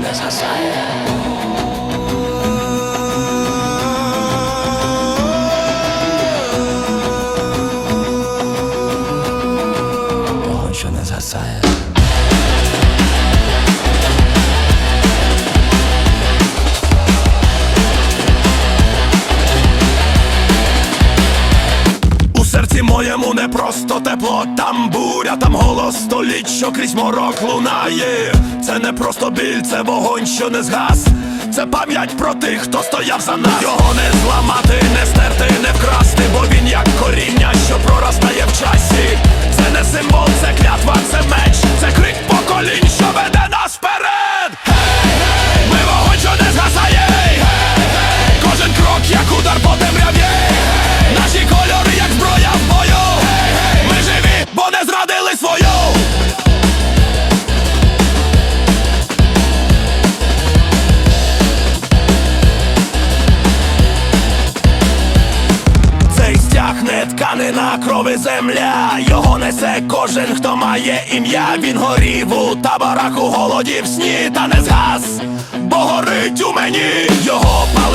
dessa saia. По-моєму, не просто тепло, там буря, там голос століть, що крізь морок лунає. Це не просто біль, це вогонь, що не згас. Це пам'ять про тих, хто стояв за нас. Його не зламати, не стерти, не вкрасти, бо він як коріння, що проростає тканина, земля. Його несе кожен, хто має ім'я. Він горів у таборах у голоді в сні, та не згас, бо горить у мені. Його палили,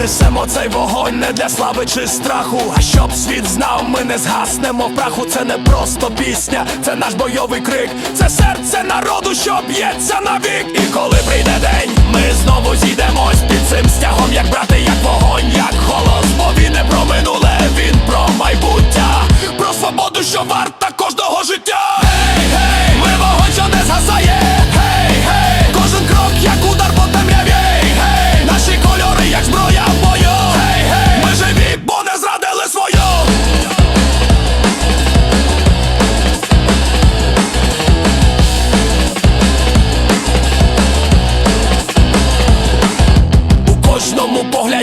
несемо цей вогонь не для слави чи страху. А щоб світ знав, ми не згаснемо праху. Це не просто пісня, це наш бойовий крик, це серце народу, що б'ється навік. І коли прийде день, ми знову зійдемось під цим стягом, як брати, як вогонь, як голос. Бо він не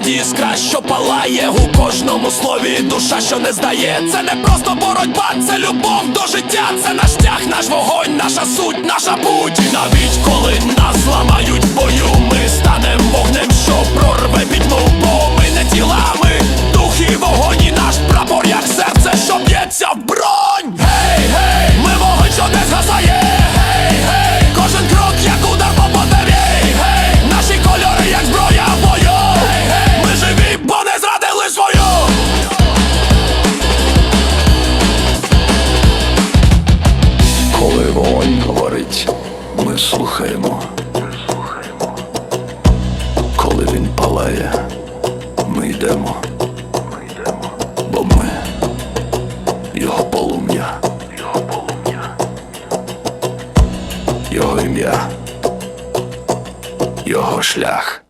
іскра, що палає, у кожному слові душа, що не здає. Це не просто боротьба, це любов до життя. Це наш тяг, наш вогонь, наша суть, наша путь. І навіть коли нас зламають в бою, ми станем говорить, ми слухаємо. Коли він палає, ми йдемо. Бо ми його полум'я. Його ім'я. Його шлях.